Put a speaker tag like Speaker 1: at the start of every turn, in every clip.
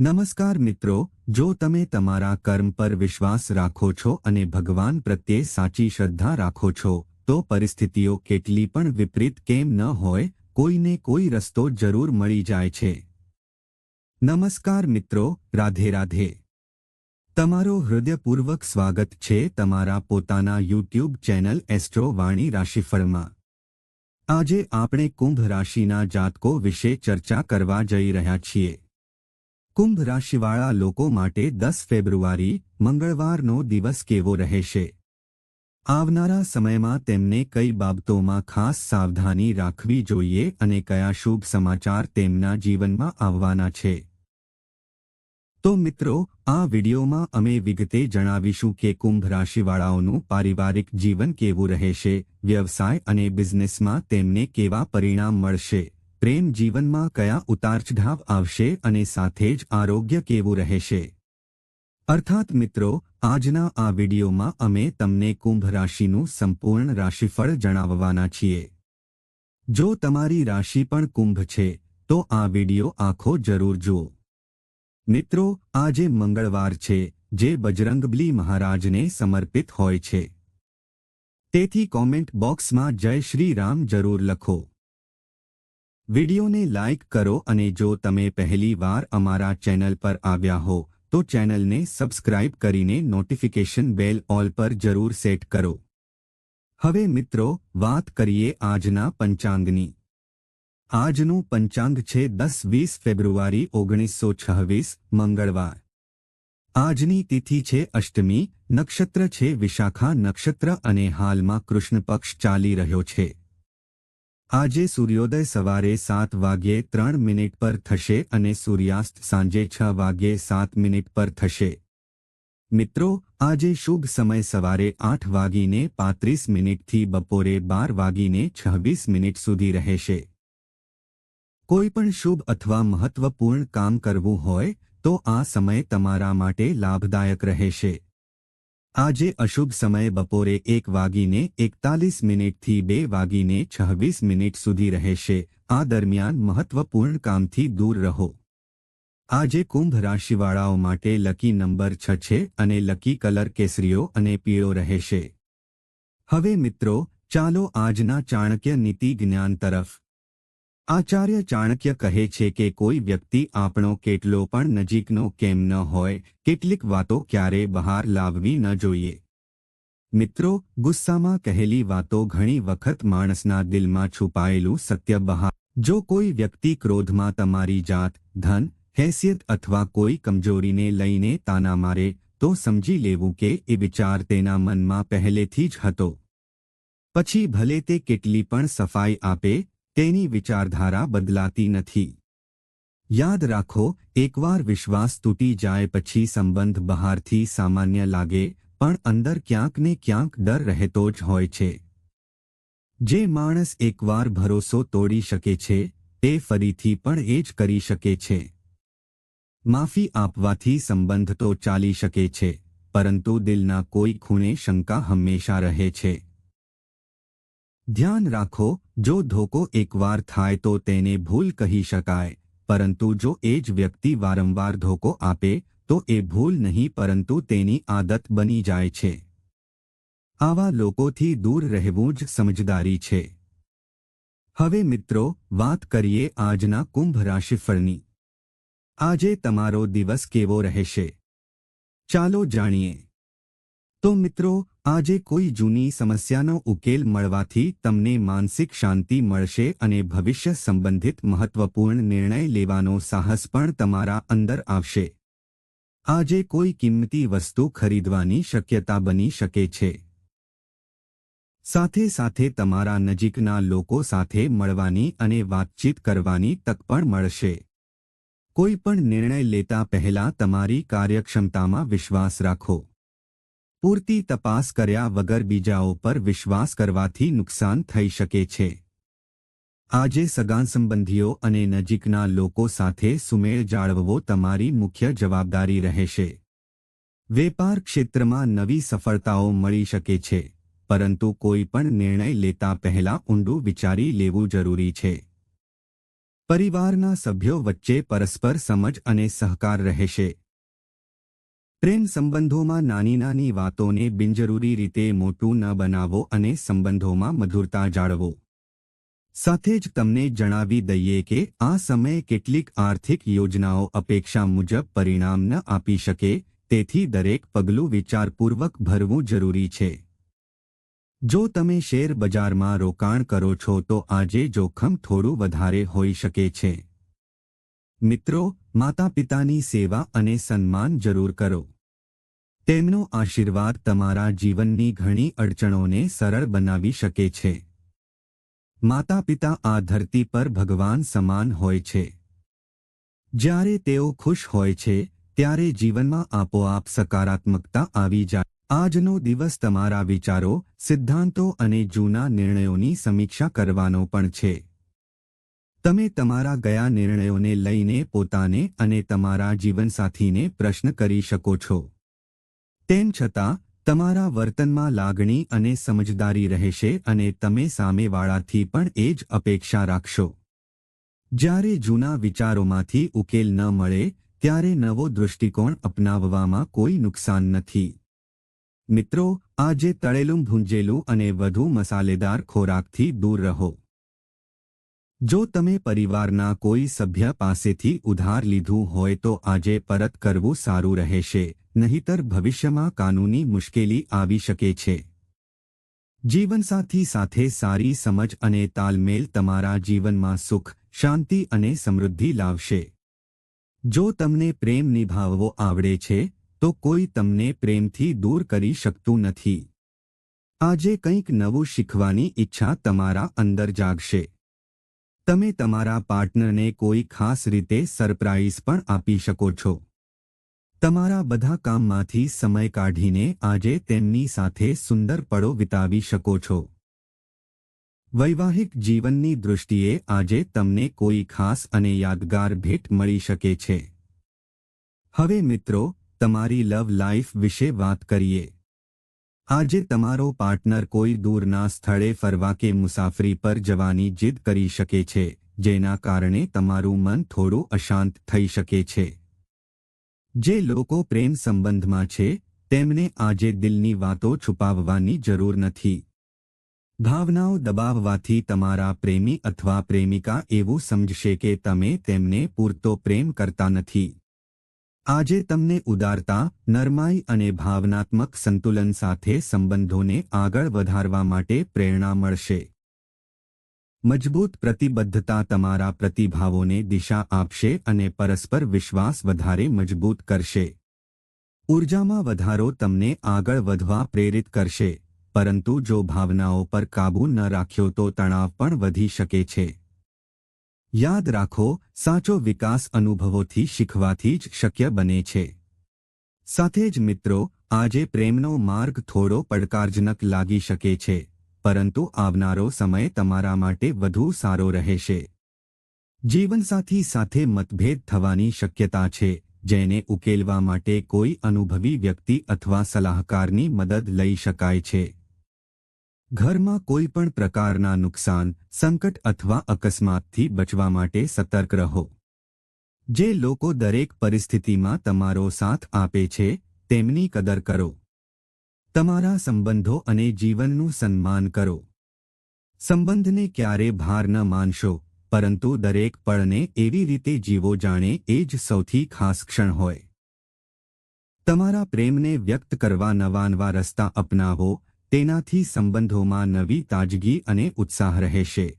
Speaker 1: નમસ્કાર મિત્રો, જો તમે તમારા કર્મ પર વિશ્વાસ રાખો છો અને ભગવાન પ્રત્યે સાચી શ્રદ્ધા રાખો છો, તો પરિસ્થિતિઓ કેટલી પણ વિપરીત કેમ ન હોય, કોઈને કોઈ રસ્તો જરૂર મળી જાય છે. નમસ્કાર મિત્રો, રાધે રાધે. તમારો હૃદયપૂર્વક સ્વાગત છે તમારા પોતાના યુટ્યુબ ચેનલ એસ્ટ્રો વાણી રાશિફળમાં. આજે આપણે કુંભ રાશિના જાતકો વિશે ચર્ચા કરવા જઈ રહ્યા છીએ. કુંભ રાશિવાળા લોકો માટે દસ ફેબ્રુઆરી મંગળવારનો દિવસ કેવો રહેશે? આવનારા સમયમાં તેમને કઈ બાબતોમાં ખાસ સાવધાની રાખવી જોઈએ અને કયા શુભ સમાચાર તેમના જીવનમાં આવવાના છે? તો મિત્રો, આ વિડિયોમાં અમે વિગતે જણાવીશું કે કુંભ રાશિવાળાઓનું પારિવારિક જીવન કેવું રહેશે, વ્યવસાય અને બિઝનેસમાં તેમને કેવા પરિણામ મળશે? પ્રેમ જીવનમાં કયા ઉતારચઢાવ આવશે અને સાથે જ આરોગ્ય કેવું રહેશે? અર્થાત મિત્રો, આજના આ વિડીયોમાં અમે તમને કુંભ રાશિનું સંપૂર્ણ રાશિફળ જણાવવાના છીએ. જો તમારી રાશિ પણ કુંભ છે, તો આ વીડિયો આખો જરૂર જુઓ. મિત્રો, આજે મંગળવાર છે, જે બજરંગબલી મહારાજને સમર્પિત હોય છે. તેથી કોમેન્ટ બોક્સમાં જય શ્રી રામ જરૂર લખો. વિડિયોને લાઇક કરો અને જો તમે પહેલી વાર અમારા ચેનલ પર આવ્યા હો, તો ચેનલને સબસ્ક્રાઇબ કરીને નોટિફિકેશન બેલ ઓલ પર જરૂર સેટ કરો. હવે મિત્રો, વાત કરીએ આજના પંચાંગની. આજનું પંચાંગ છે દસ વીસ ફેબ્રુઆરી ઓગણીસો છવ્વીસ, મંગળવાર. આજની તિથિ છે અષ્ટમી, નક્ષત્ર છે વિશાખા નક્ષત્ર અને હાલમાં કૃષ્ણ પક્ષ ચાલી રહ્યો છે. આજે સૂર્યોદય સવારે સાત વાગ્યે ત્રણ મિનિટ પર થશે અને સૂર્યાસ્ત સાંજે છ વાગ્યે સાત મિનિટ પર થશે. મિત્રો, આજે શુભ સમય સવારે આઠ વાગીને પાંત્રીસ મિનિટથી બપોરે બાર વાગીને છવ્વીસ મિનિટ સુધી રહેશે. કોઈપણ શુભ અથવા મહત્વપૂર્ણ કામ કરવું હોય, તો આ સમય તમારા માટે લાભદાયક રહેશે. આજે અશુભ સમય બપોરે એક વાગીને એકતાલીસ મિનિટથી બે વાગીને છવ્વીસ મિનિટ સુધી રહેશે. આ દરમિયાન મહત્વપૂર્ણ કામથી દૂર રહો. આજે કુંભ રાશિવાળાઓ માટે લકી નંબર છ છે અને લકી કલર કેસરીઓ અને પીળો રહેશે. હવે મિત્રો, ચાલો આજના ચાણક્ય નીતિ જ્ઞાન તરફ આચાર્ય ચાણક્ય કહે છે કે કોઈ વ્યક્તિ આપણો કેટલો પણ નજીકનો કેમ ન હોય, કેટલીક વાતો ક્યારે બહાર લાવવી ન જોઈએ. મિત્રો, ગુસ્સામાં કહેલી વાતો ઘણી વખત માણસના દિલમાં છુપાયેલું સત્ય બહાર. જો કોઈ વ્યક્તિ ક્રોધમાં તમારી જાત, ધન, હેસિયત અથવા કોઈ કમજોરીને લઈને તાના મારે, તો સમજી લેવું કે એ વિચાર તેના મનમાં પહેલેથી જ હતો. પછી ભલે તે કેટલી પણ સફાઈ આપે તેની વિચારધારા બદલાતી નથી. યાદ રાખો, એકવાર વિશ્વાસ તૂટી જાય પછી સંબંધ બહારથી સામાન્ય લાગે, પણ અંદર ક્યાંક ને ક્યાંક ડર રહેતો જ હોય છે. જે માણસ એકવાર ભરોસો તોડી શકે છે, તે ફરીથી પણ એ જ કરી શકે છે. માફી આપવાથી સંબંધ તો ચાલી શકે છે, પરંતુ દિલના કોઈ ખૂણે શંકા હંમેશા રહે છે. ધ્યાન રાખો જો ધોકો એકવાર થાય તો તેને ભૂલ કહી શકાય, પરંતુ જો એ જ વ્યક્તિ વારંવાર ધોકો આપે, તો એ ભૂલ નહીં પરંતુ તેની આદત બની જાય છે. આવા લોકોથી દૂર રહેવું જ સમજદારી છે. હવે મિત્રો, વાત કરીએ આજના કુંભ રાશિફળની. આજે તમારો દિવસ કેવો રહેશે? ચાલો જાણીએ. તો મિત્રો આજે કોઈ જૂની સમસ્યાનો ઉકેલ મળવાથી તમને માનસિક શાંતિ મળશે અને ભવિષ્ય સંબંધિત મહત્વપૂર્ણ નિર્ણય લેવાનો સાહસ પણ તમારા અંદર આવશે. આજે કોઈ કિંમતી વસ્તુ ખરીદવાની શક્યતા બની શકે છે. સાથે સાથે તમારા નજીકના લોકો સાથે મળવાની અને વાતચીત કરવાની તક પણ મળશે. કોઈ પણ નિર્ણય લેતા પહેલા તમારી કાર્યક્ષમતામાં વિશ્વાસ રાખો. પૂરતી તપાસ કર્યા વગર બીજાઓ પર વિશ્વાસ કરવાથી નુકસાન થઈ શકે છે. આજે સગાસંબંધીઓ અને નજીકના લોકો સાથે સુમેળ જાળવવો તમારી મુખ્ય જવાબદારી રહેશે. વેપાર ક્ષેત્રમાં નવી સફળતાઓ મળી શકે છે, પરંતુ કોઈ પણ નિર્ણય લેતા પહેલા ઊંડું વિચારી લેવું જરૂરી છે. પરિવારના સભ્યો વચ્ચે પરસ્પર સમજ અને સહકાર રહેશે. પ્રેમ સંબંધોમાં નાની નાની વાતોને બિનજરૂરી રીતે મોટું ન બનાવો અને સંબંધોમાં મધુરતા જાળવો. સાથે જ તમને જણાવી દઈએ કે આ સમયે કેટલીક આર્થિક યોજનાઓ અપેક્ષા મુજબ પરિણામ ન આપી શકે, તેથી દરેક પગલું વિચારપૂર્વક ભરવું જરૂરી છે. જો તમે શેર બજારમાં રોકાણ કરો છો તો આજે જોખમ થોડું વધારે હોઈ શકે છે. મિત્રો માતા પિતાની સેવા અને સન્માન જરૂર કરો. તેમનો આશીર્વાદ તમારા જીવનની ઘણી અડચણોને સરળ બનાવી શકે છે. માતા પિતા આ ધરતી પર ભગવાન સમાન હોય છે. જ્યારે તેઓ ખુશ હોય છે, ત્યારે જીવનમાં આપોઆપ સકારાત્મકતા આવી જાય. આજનો દિવસ તમારા વિચારો, સિદ્ધાંતો અને જૂના નિર્ણયોની સમીક્ષા કરવાનો પણ છે. તમે તમારા ગયા નિર્ણયોને લઈને પોતાને અને તમારા જીવનસાથીને પ્રશ્ન કરી શકો છો. તેમ છતાં, તમારા વર્તનમાં લાગણી અને સમજદારી રહેશે અને તમે સામેવાળાથી પણ એ જ અપેક્ષા રાખશો. જ્યારે જૂના વિચારોમાંથી ઉકેલ ન મળે, ત્યારે નવો દૃષ્ટિકોણ અપનાવવામાં કોઈ નુકસાન નથી. મિત્રો, આજે તળેલું ભૂંજેલું અને વધુ મસાલેદાર ખોરાકથી દૂર રહો. જો તમે પરિવારના કોઈ સભ્ય પાસેથી ઉધાર લીધું હોય તો આજે પરત કરવું સારું રહેશે, નહીતર ભવિષ્યમાં કાનૂની મુશ્કેલી આવી શકે છે. જીવનસાથી સાથે સારી સમજ અને તાલમેલ તમારા જીવનમાં સુખ, શાંતિ અને સમૃદ્ધિ લાવશે. જો તમને પ્રેમ નિભાવવો આવડે છે, તો કોઈ તમને પ્રેમથી દૂર કરી શકતું નથી. આજે કંઈક નવું શીખવાની ઈચ્છા તમારા અંદર જાગશે. તમે તમારા પાર્ટનરને કોઈ ખાસ રીતે સરપ્રાઇઝ પણ આપી શકો છો. તમારા બધા કામમાંથી સમય કાઢીને આજે તેમની સાથે સુંદર પળો વિતાવી શકો છો. વૈવાહિક જીવનની દૃષ્ટિએ આજે તમને કોઈ ખાસ અને યાદગાર ભેટ મળી શકે છે. હવે મિત્રો, તમારી લવ લાઈફ વિશે વાત કરીએ. આજે તમારો પાર્ટનર કોઈ દૂરના સ્થળે ફરવા કે મુસાફરી પર જવાની જીદ કરી શકે છે, જેના કારણે તમારું મન થોડું અશાંત થઈ શકે છે. જે લોકો પ્રેમ સંબંધમાં છે, તેમને આજે દિલની વાતો છુપાવવાની જરૂર નથી. ભાવનાઓ દબાવવાથી તમારા પ્રેમી અથવા પ્રેમિકા એવું સમજશે કે તમે તેમને પૂરતો પ્રેમ કરતા નથી. આજે તમને ઉદારતા, નરમાઈ અને ભાવનાત્મક સંતુલન સાથે સંબંધોને આગળ વધારવા માટે પ્રેરણા મળશે. મજબૂત પ્રતિબદ્ધતા તમારા પ્રતિભાવોને દિશા આપશે અને પરસ્પર વિશ્વાસ વધારે મજબૂત કરશે. ઉર્જામાં વધારો તમને આગળ વધવા પ્રેરિત કરશે, પરંતુ જો ભાવનાઓ પર કાબૂ ન રાખ્યો તો તણાવ પણ વધી શકે છે. યાદ રાખો, સાચો વિકાસ અનુભવોથી શીખવાથી જ શક્ય બને છે. સાથે જ મિત્રો, આજે પ્રેમનો માર્ગ થોડો પડકારજનક લાગી શકે છે, પરંતુ આવનારો સમય તમારા માટે વધુ સારો રહેશે. જીવનસાથી સાથે મતભેદ થવાની શક્યતા છે, જેને ઉકેલવા માટે કોઈ અનુભવી વ્યક્તિ અથવા સલાહકારની મદદ લઈ શકાય છે. ઘરમાં કોઈ પણ પ્રકારના નુકસાન, સંકટ અથવા અકસ્માતથી બચવા માટે સતર્ક રહો. જે લોકો દરેક પરિસ્થિતિમાં તમારો સાથ આપે છે, તેમની કદર કરો. તમારા સંબંધો અને જીવનનું સન્માન કરો. સંબંધને ક્યારે ભાર ન માનશો, પરંતુ દરેક પળને એવી રીતે જીવો જાણે એ જ સૌથી ખાસ ક્ષણ હોય. તમારા પ્રેમને વ્યક્ત કરવા નવા નવા રસ્તા અપનાવો તેનાથી સંબંધોમાં નવી તાજગી અને ઉત્સાહ રહેશે.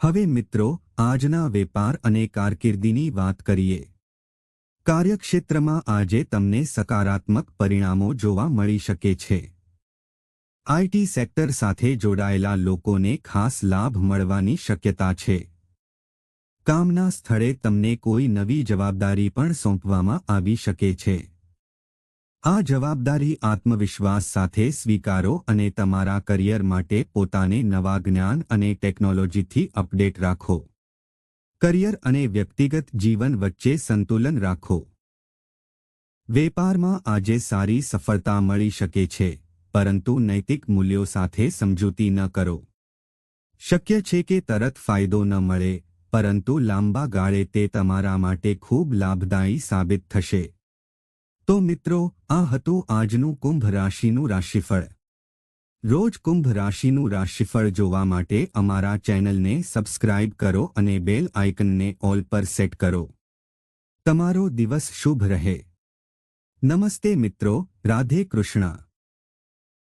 Speaker 1: હવે મિત્રો, આજના વેપાર અને કારકિર્દીની વાત કરીએ. કાર્યક્ષેત્રમાં આજે તમને સકારાત્મક પરિણામો જોવા મળી શકે છે. આઈટી સેક્ટર સાથે જોડાયેલા લોકોને ખાસ લાભ મળવાની શક્યતા છે. કામના સ્થળે તમને કોઈ નવી જવાબદારી પણ સોંપવામાં આવી શકે છે. આ જવાબદારી આત્મવિશ્વાસ સાથે સ્વીકારો અને તમારા કરિયર માટે પોતાને નવા જ્ઞાન અને ટેકનોલોજીથી અપડેટ રાખો. કરિયર અને વ્યક્તિગત જીવન વચ્ચે સંતુલન રાખો. વેપારમાં આજે સારી સફળતા મળી શકે છે, પરંતુ નૈતિક મૂલ્યો સાથે સમજૂતી ન કરો. શક્ય છે કે તરત ફાયદો ન મળે, પરંતુ લાંબા ગાળે તે તમારા માટે ખૂબ લાભદાયી સાબિત થશે. તો મિત્રો, આ હતું આજનું કુંભ રાશિનું રાશિફળ. રોજ કુંભ રાશિનું રાશિફળ જોવા માટે અમારા ચેનલને સબસ્ક્રાઇબ કરો અને બેલ આઇકનને ઓલ પર સેટ કરો. તમારો દિવસ શુભ રહે. નમસ્તે મિત્રો, રાધે કૃષ્ણ.